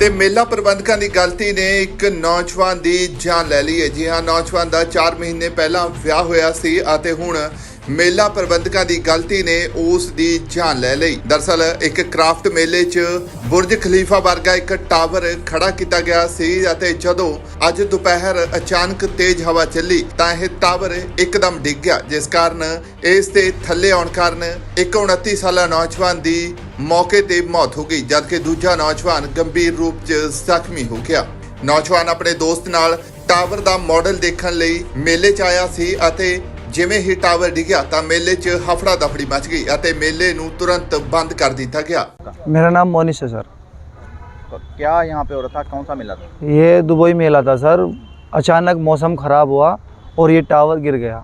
ਤੇ ਮੇਲਾ ਪ੍ਰਬੰਧਕਾਂ ਦੀ ਗਲਤੀ ਨੇ ਇੱਕ ਨੌਜਵਾਨ ਦੀ ਜਾਨ ਲੈ ਲਈ ਹੈ। ਜੀ ਹਾਂ, ਨੌਜਵਾਨ ਦਾ 4 ਮਹੀਨੇ ਪਹਿਲਾਂ ਵਿਆਹ ਹੋਇਆ ਸੀ ਅਤੇ ਹੁਣ ਮੇਲਾ ਪ੍ਰਬੰਧਕਾਂ ਦੀ ਗਲਤੀ ਨੇ ਉਸ ਦੀ ਜਾਨ ਲੈ ਲਈ। ਦਰਸਲ, ਇੱਕ ਕ੍ਰਾਫਟ ਮੇਲੇ 'ਚ ਬੁਰਜ ਖਲੀਫਾ ਵਰਗਾ ਇੱਕ ਟਾਵਰ ਖੜਾ ਕੀਤਾ ਗਿਆ ਸੀ ਅਤੇ ਜਦੋਂ ਅੱਜ ਦੁਪਹਿਰ ਅਚਾਨਕ ਤੇਜ਼ ਹਵਾ ਚੱਲੀ ਤਾਂ ਇਹ ਟਾਵਰ ਇੱਕਦਮ ਡਿੱਗ ਗਿਆ, ਜਿਸ ਕਾਰਨ ਇਸ ਦੇ ਥੱਲੇ ਆਉਣ ਕਾਰਨ ਇੱਕ 29 ਸਾਲਾ ਨੌਜਵਾਨ ਦੀ ਮੌਕੇ ਤੇ ਮੌਤ ਹੋ ਗਈ ਜਦਕਿ ਦੂਜਾ ਨੌਜਵਾਨ ਗੰਭੀਰ ਰੂਪ 'ਚ ਜ਼ਖਮੀ ਹੋ ਗਿਆ ਨੌਜਵਾਨ ਆਪਣੇ ਦੋਸਤ ਨਾਲ ਟਾਵਰ ਦਾ ਮਾਡਲ ਦੇਖਣ ਲਈ ਮੇਲੇ 'ਚ ਆਇਆ ਸੀ ਅਤੇ ਜਿਵੇਂ ਹੀ ਟਾਵਰ ਡਿੱਗਿਆ ਤਾਂ ਮੇਲੇ 'ਚ ਹਫੜਾ ਦਫੜੀ ਮਚ ਗਈ ਅਤੇ ਮੇਲੇ ਨੂੰ ਤੁਰੰਤ ਬੰਦ ਕਰ ਦਿੱਤਾ ਗਿਆ मेरा नाम मोनिश है सर तो क्या यहाँ पे हो रहा था कौन सा मेला था ये दुबई मेला था सर अचानक मौसम ख़राब हुआ और ये टावर गिर गया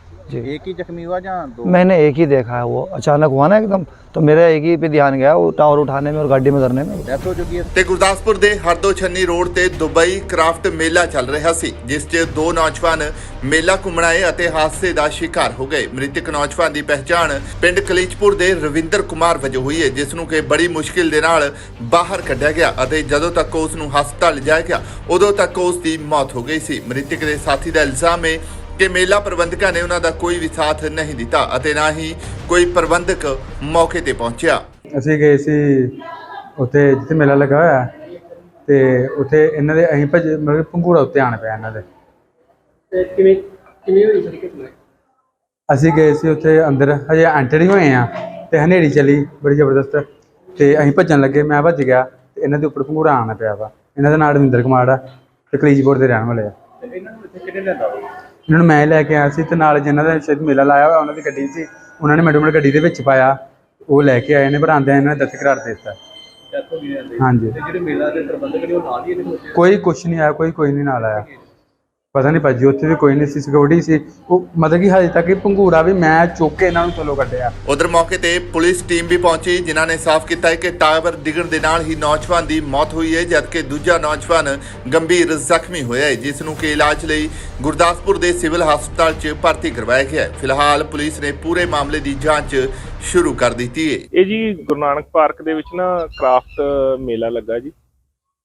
एक ही जख्मी हुआ जहाँ दो मैंने एक ही देखा है वो अचानक हुआ ना एकदम तो मेरा एक ही पे ध्यान गया वो टावर उठाने में और गाड़ी में धरने में डेथ हो चुकी है ਤੇ ਗੁਰਦਾਸਪੁਰ ਦੇ ਹਰਦੋ ਛੰਨੀ ਰੋਡ ਤੇ ਦੁਬਈ ਕ੍ਰਾਫਟ ਮੇਲਾ ਚੱਲ ਰਿਹਾ ਸੀ ਜਿਸ 'ਚ ਦੋ ਨੌਜਵਾਨ ਮੇਲਾ ਘੁੰਮਣ ਆਏ ਅਤੇ ਹਾਦਸੇ ਦਾ ਸ਼ਿਕਾਰ ਹੋ ਗਏ ਮ੍ਰਿਤਕ ਨੌਜਵਾਨ ਦੀ ਪਹਿਚਾਣ ਪਿੰਡ ਕਲੀਚਪੁਰ ਦੇ ਰਵਿੰਦਰ ਕੁਮਾਰ ਵਜੋਂ ਹੋਈ ਹੈ ਜਿਸ ਨੂੰ ਕਿ ਬੜੀ ਮੁਸ਼ਕਿਲ ਦੇ ਨਾਲ ਬਾਹਰ ਕੱਢਿਆ ਗਿਆ ਅਤੇ ਜਦੋਂ ਤੱਕ ਉਸ ਨੂੰ ਹਸਪਤਾਲ ਲਿਜਾਇਆ ਗਿਆ ਉਦੋਂ ਤੱਕ ਉਸ ਦੀ ਮੌਤ ਹੋ ਗਈ ਸੀ ਮ੍ਰਿਤਕ ਦੇ ਸਾਥੀ ਦਾ ਇਲਜ਼ਾਮ ਹੈ ਕਿ ਮੇਲਾ ਪ੍ਰਬੰਧਕਾਂ ਨੇ ਉਹਨਾਂ ਦਾ ਕੋਈ ਵੀ ਸਾਥ ਨਹੀਂ ਦਿੱਤਾ ਅਤੇ ਨਾ ਹੀ ਕੋਈ ਪ੍ਰਬੰਧਕ ਮੌਕੇ ਤੇ ਪਹੁੰਚਿਆ। ਅਸੀਂ ਗਏ ਸੀ ਉੱਥੇ ਜਿੱਥੇ ਮੇਲਾ ਲੱਗਾ ਹੋਇਆ ਤੇ ਉੱਥੇ ਇਹਨਾਂ ਦੇ ਅਸੀਂ ਭੱਜ ਮਤਲਬ ਪੰਘੂੜਾ ਉੱਤੇ ਆਣ ਪਿਆ ਇਹਨਾਂ ਦੇ। ਕਿਵੇਂ ਕਿਵੇਂ ਹੋਈ ਘਟਨਾ? ਅਸੀਂ ਗਏ ਸੀ ਉੱਥੇ ਅੰਦਰ ਹਜੇ ਐਂਟਰ ਹੀ ਹੋਏ ਆ ਤੇ ਹਨੇਰੀ ਚਲੀ ਬੜੀ ਜ਼ਬਰਦਸਤ ਤੇ ਅਸੀਂ ਭੱਜਣ ਲੱਗੇ ਮੈਂ ਭੱਜ ਗਿਆ ਤੇ ਇਹਨਾਂ ਦੇ ਉੱਪਰ ਪੰਘੂੜਾ ਆਣਾ ਪਿਆ ਵਾ। ਇਹਨਾਂ ਦਾ ਨਾਮ ਰਵਿੰਦਰ ਕੁਮਾਰ ਆ ਤੇ ਕਲੀਜਪੁਰ ਦੇ ਰਹਿਣ ਵਾਲੇ ਆ। ਇਹਨਾਂ ਨੂੰ ਇੱਥੇ ਕਿਹਨੇ ਲੈਂਦਾ ਇਹਨਾਂ ਨੂੰ ਮੈਂ ਲੈ ਕੇ ਆਇਆ ਸੀ ਤੇ ਨਾਲ ਜਿਨ੍ਹਾਂ ਦਾ ਸ਼ਾਇਦ ਮੇਲਾ ਲਾਇਆ ਹੋਇਆ ਉਹਨਾਂ ਦੀ ਗੱਡੀ ਸੀ ਉਹਨਾਂ ਨੇ ਮੈਡਮ ਗੱਡੀ ਦੇ ਵਿੱਚ ਪਾਇਆ ਉਹ ਲੈ ਕੇ ਆਏ ਨੇ ਪਰ ਆਂਦੇ ਇਹਨਾਂ ਨੇ ਦੱਤ ਕਰਾਰ ਦੇ ਦਿੱਤਾ। ਹਾਂਜੀ। ਜਿਹੜੇ ਮੇਲਾ ਦੇ ਪ੍ਰਬੰਧਕ ਨੇ ਉਹ ਨਾਲ ਹੀ ਇਹਦੇ ਵਿੱਚ ਕੋਈ ਕੁਛ ਨਹੀਂ ਆਇਆ ਕੋਈ ਕੋਈ ਨਹੀਂ ਨਾਲ ਆਇਆ। ਪਤਾ ਨਹੀਂ ਭਾਜੀ ਉੱਥੇ ਵੀ ਕੋਈ ਨਹੀਂ ਸੀ ਸਿਕਿਉਰਿਟੀ ਸੀ। ਉਹ ਮਤਲਬ ਕਿ ਹਜੇ ਤੱਕ ਇਹ ਪੰਘੂੜਾ ਵੀ ਮੈਂ ਚੁੱਕ ਕੇ ਇਹਨਾਂ ਨੂੰ ਥੱਲੋਂ ਕੱਢਿਆ। ਉਧਰ ਮੌਕੇ ਤੇ ਪੁਲਿਸ ਟੀਮ ਵੀ ਪਹੁੰਚੀ ਜਿਨ੍ਹਾਂ ਨੇ ਸਾਫ਼ ਕੀਤਾ ਹੈ ਕਿ ਟਾਵਰ ਡਿੱਗਣ ਦੇ ਨਾਲ ਹੀ ਨੌਜਵਾਨ ਦੀ ਮੌਤ ਹੋਈ ਹੈ ਜਦਕਿ ਦੂਜਾ ਨੌਜਵਾਨ ਗੰਭੀਰ ਜ਼ਖਮੀ ਹੋਇਆ ਹੈ ਜਿਸ ਨੂੰ ਕਿ ਇਲਾਜ ਲਈ ਗੁਰਦਾਸਪੁਰ ਦੇ ਸਿਵਲ ਹਸਪਤਾਲ 'ਚ ਭਰਤੀ ਕਰਵਾਇਆ ਗਿਆ ਹੈ। ਫਿਲਹਾਲ ਪੁਲਿਸ ਨੇ ਪੂਰੇ ਮਾਮਲੇ ਦੀ ਜਾਂਚ ਸ਼ੁਰੂ ਕਰ ਦਿੱਤੀ ਹੈ। ਇਹ ਜੀ ਗੁਰੂ ਨਾਨਕ ਪਾਰਕ ਦੇ ਵਿੱਚ ਨਾ ਕ੍ਰਾਫਟ ਮੇਲਾ ਲੱਗਾ ਜੀ।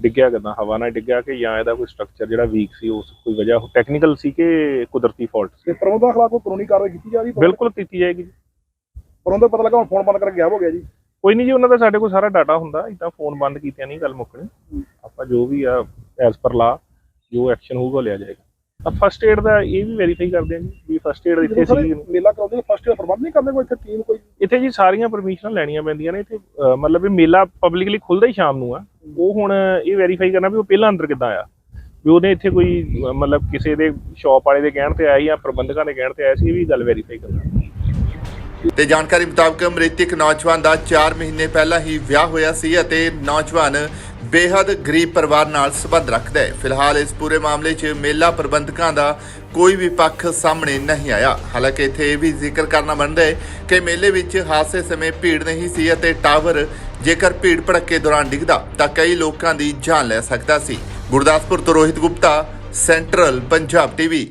ਡਿੱਗਿਆ ਕਿਦਾਂ? ਹਵਾ ਨਾਲ ਡਿੱਗਿਆ ਕਿ ਜਾਂ ਇਹਦਾ ਕੋਈ ਸਟਰਕਚਰ ਜਿਹੜਾ ਵੀਕ ਸੀ ਉਸ ਕੋਈ ਵਜ੍ਹਾ ਟੈਕਨੀਕਲ ਸੀ ਕਿ ਕੁਦਰਤੀ ਫਾਲਟ ਸੀ? ਤੇ ਪ੍ਰਬੰਧਕ ਖਿਲਾਫ ਕੋਈ ਕਾਨੂੰਨੀ ਕਾਰਵਾਈ ਕੀਤੀ ਜਾ ਰਹੀ? ਹੈ ਬਿਲਕੁਲ ਕੀਤੀ ਜਾਏਗੀ। ਜੀ। ਪ੍ਰਬੰਧਕ ਪਤਾ ਲੱਗਾ ਹੁਣ ਫੋਨ ਬੰਦ ਕਰਕੇ ਗਾਇਬ ਹੋ ਗਿਆ ਜੀ। ਕੋਈ ਨਹੀਂ ਜੀ ਉਹਨਾਂ ਦਾ ਸਾਡੇ ਕੋਲ ਸਾਰਾ ਡਾਟਾ ਹੁੰਦਾ। ਇਦਾਂ ਫੋਨ ਬੰਦ ਕੀਤਿਆਂ ਨਹੀਂ ਗੱਲ ਮੁੱਕਣੀ। ਆਪਾਂ ਜੋ ਵੀ ਆ ਐਸ ਪਰ ਲਾ ਜੋ ਐਕਸ਼ਨ ਹੋਊਗਾ ਲਿਆ ਜਾਏਗਾ। ਫਸਟ ਏਡ ਦਾ ਇਹ ਵੀ ਵੈਰੀਫਾਈ ਕਰਦੇ ਹਾਂ ਜੀ ਵੀ ਫਸਟ ਏਡ ਇੱਥੇ ਸੀ ਮੇਲਾ ਕਰਾਉਂਦੇ ਫਸਟ ਏਡ ਪ੍ਰਬੰਧ ਨਹੀਂ ਕਰਦੇ ਕੋਈ ਇੱਥੇ ਟੀਮ ਕੋਈ? ਇੱਥੇ ਜੀ ਸਾਰੀਆਂ ਪਰਮਿਸ਼ਨਾਂ ਲੈਣੀਆਂ ਪੈਂਦੀਆਂ ਨੇ। ਇੱਥੇ ਮਤਲਬ ਇਹ ਮੇਲਾ ਪਬਲਿਕਲੀ ਖੁੱਲਦਾ ਹੀ ਸ਼ਾਮ ਨੂੰ ਆ। ਉਹ ਹੁਣ ਇਹ ਵੈਰੀਫਾਈ ਕਰਨਾ ਵੀ ਉਹ ਪਹਿਲਾਂ ਅੰਦਰ ਕਿੱਦਾਂ ਆਇਆ ਵੀ ਉਹਨੇ ਇੱਥੇ ਕੋਈ ਮਤਲਬ ਕਿਸੇ ਦੇ ਸ਼ਾਪ ਵਾਲੇ ਦੇ ਕਹਿਣ ਤੇ ਆਇਆ ਜਾਂ ਪ੍ਰਬੰਧਕਾਂ ਦੇ ਕਹਿਣ ਤੇ ਆਇਆ ਸੀ ਇਹ ਵੀ ਗੱਲ ਵੈਰੀਫਾਈ ਕਰਨਾ। ਤੇ ਜਾਣਕਾਰੀ ਮੁਤਾਬਕ ਮ੍ਰਿਤਕ ਨੌਜਵਾਨ ਦਾ 4 ਮਹੀਨੇ ਪਹਿਲਾਂ ਹੀ ਵਿਆਹ ਹੋਇਆ ਸੀ ਅਤੇ ਨੌਜਵਾਨ ਬੇਹੱਦ ਗਰੀਬ ਪਰਿਵਾਰ ਨਾਲ ਸੰਬੰਧ ਰੱਖਦਾ ਹੈ। ਫਿਲਹਾਲ ਇਸ ਪੂਰੇ ਮਾਮਲੇ 'ਚ ਮੇਲਾ ਪ੍ਰਬੰਧਕਾਂ ਦਾ ਕੋਈ ਵੀ ਪੱਖ ਸਾਹਮਣੇ ਨਹੀਂ ਆਇਆ। ਹਾਲਾਂਕਿ ਇੱਥੇ ਇਹ ਵੀ ਜ਼ਿਕਰ ਕਰਨਾ ਬਣਦਾ ਹੈ ਕਿ ਮੇਲੇ ਵਿੱਚ ਹਾਦਸੇ ਸਮੇਂ ਭੀੜ ਨਹੀਂ ਸੀ ਅਤੇ ਟਾਵਰ ਜੇਕਰ ਭੀੜ ਭੜੱਕੇ ਦੌਰਾਨ ਡਿੱਗਦਾ ਤਾਂ ਕਈ ਲੋਕਾਂ ਦੀ ਜਾਨ ਲੈ ਸਕਦਾ ਸੀ। ਗੁਰਦਾਸਪੁਰ ਤੋਂ ਰੋਹਿਤ ਗੁਪਤਾ, ਸੈਂਟਰਲ ਪੰਜਾਬ ਟੀਵੀ।